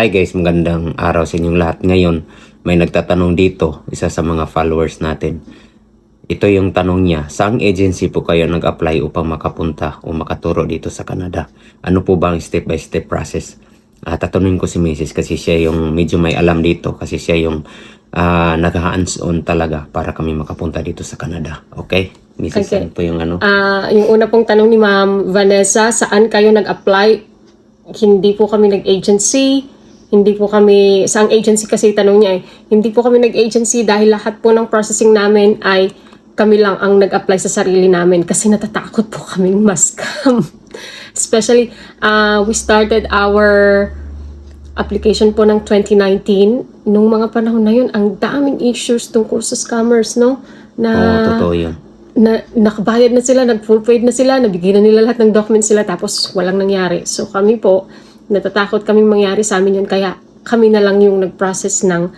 Hi guys, magandang araw sa inyong lahat. Ngayon, may nagtatanong dito, isa sa mga followers natin. Ito yung tanong niya, saang agency po kayo nag-apply upang makapunta o makaturo dito sa Canada? Ano po ba ang step-by-step process? Ah, tatanungin ko si Mrs. kasi siya yung medyo may alam dito kasi siya yung ah, nag-hands-on talaga para kami makapunta dito sa Canada. Okay? Mrs. Okay. ano po yung ano? Ah, yung una pong tanong ni Ma'am Vanessa, saan kayo nag-apply? Hindi po kami nag-agency. Hindi po kami, saang agency kasi tanong niya eh. Hindi po kami nag-agency dahil lahat po ng processing namin ay kami lang ang nag-apply sa sarili namin kasi natatakot po kaming mascam. Especially, uh, we started our application po ng 2019. Nung mga panahon na yun, ang daming issues tungkol sa scammers, no? Na, Oo, totoo yun. na nakabayad na sila, nag-full paid na sila, nabigyan na nila lahat ng documents sila tapos walang nangyari. So kami po, natatakot kaming mangyari sa amin yun kaya kami na lang yung nag-process ng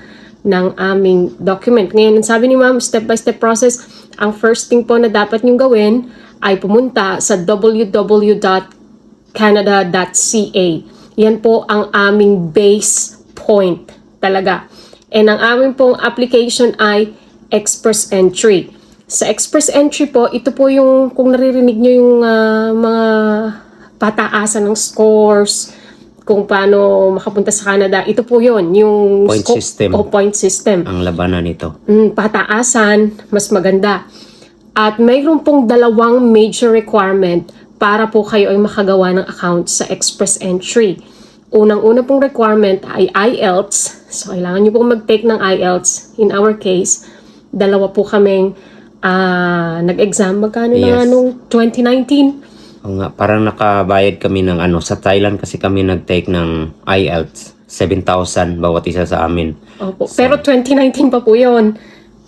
ng aming document. Ngayon, sabi ni ma'am, step by step process, ang first thing po na dapat nyong gawin ay pumunta sa www.canada.ca. Yan po ang aming base point talaga. And ang aming pong application ay express entry. Sa express entry po, ito po yung kung naririnig nyo yung ah, mga pataasan ng scores, kung paano makapunta sa Canada, ito po yon yung Point sco- system. o point system. Ang labanan nito. Mm, pataasan, mas maganda. At mayroon pong dalawang major requirement para po kayo ay makagawa ng account sa Express Entry. Unang-una pong requirement ay IELTS. So, kailangan nyo pong mag-take ng IELTS. In our case, dalawa po kaming ah, nag-exam. Magkano na Yes. nga nung 2019? Oo nga, parang nakabayad kami ng ano, sa Thailand kasi kami nag-take ng IELTS. 7,000 bawat isa sa amin. Opo. Pero 2019 pa po yun.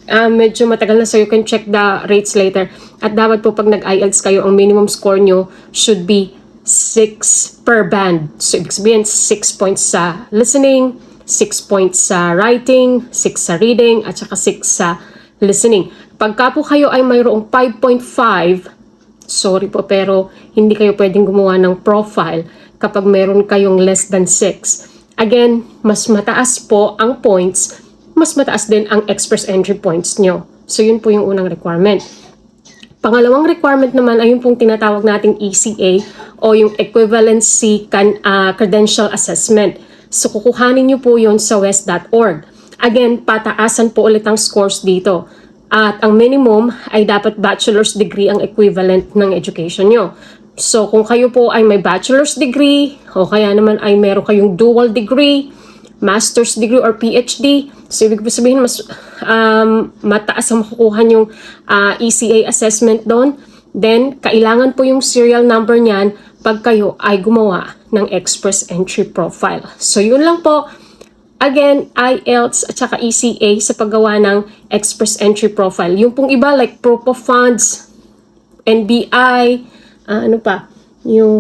Ah, medyo matagal na so you can check the rates later. At dapat po pag nag-IELTS kayo, ang minimum score nyo should be 6 per band. So, ibig sabihin, 6 points sa listening, 6 points sa writing, 6 sa reading, at saka 6 sa listening. Pagka po kayo ay mayroong 5.5, sorry po pero hindi kayo pwedeng gumawa ng profile kapag meron kayong less than 6. Again, mas mataas po ang points, mas mataas din ang express entry points nyo. So yun po yung unang requirement. Pangalawang requirement naman ay yung pong tinatawag nating ECA o yung Equivalency Can- ah, Credential Assessment. So kukuhanin nyo po yun sa west.org. Again, pataasan po ulit ang scores dito. At ang minimum ay dapat bachelor's degree ang equivalent ng education nyo. So kung kayo po ay may bachelor's degree o kaya naman ay meron kayong dual degree, master's degree or PhD. So, ibig sabihin, mas um, mataas ang makukuha yung ah, ECA assessment doon. Then, kailangan po yung serial number niyan pag kayo ay gumawa ng express entry profile. So, yun lang po. Again, IELTS at saka ECA sa paggawa ng express entry profile. Yung pong iba like proof of funds, NBI, ah, ano pa, yung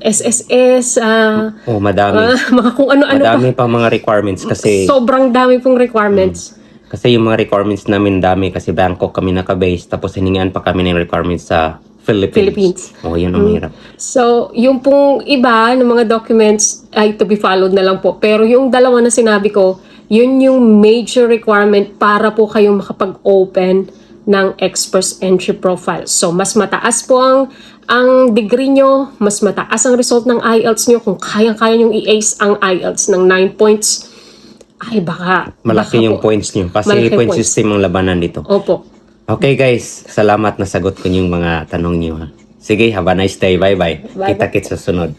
SSS, ah, Oh, madami. ah, mga kung ano-ano pa. madami pa mga requirements kasi Sobrang dami pong requirements. kasi yung mga requirements namin dami kasi Bangkok kami naka-base tapos hiningan pa kami ng requirements sa Philippines. Philippines. Oh, yun ang mahirap. So, yung pong iba ng mga documents ay to be followed na lang po. Pero yung dalawa na sinabi ko, yun yung major requirement para po kayong makapag-open ng express entry profile. So, mas mataas po ang ang degree nyo, mas mataas ang result ng IELTS nyo. Kung kayang-kaya nyong i-ace ang IELTS ng 9 points, ay baka... Malaki baka yung po. points niyo kasi Malaki point points. system ang labanan dito. Opo. Okay guys, salamat na sagot ko yung mga tanong niyo. ha. Sige, have a nice day. Bye-bye. Kita-kits sa sunod.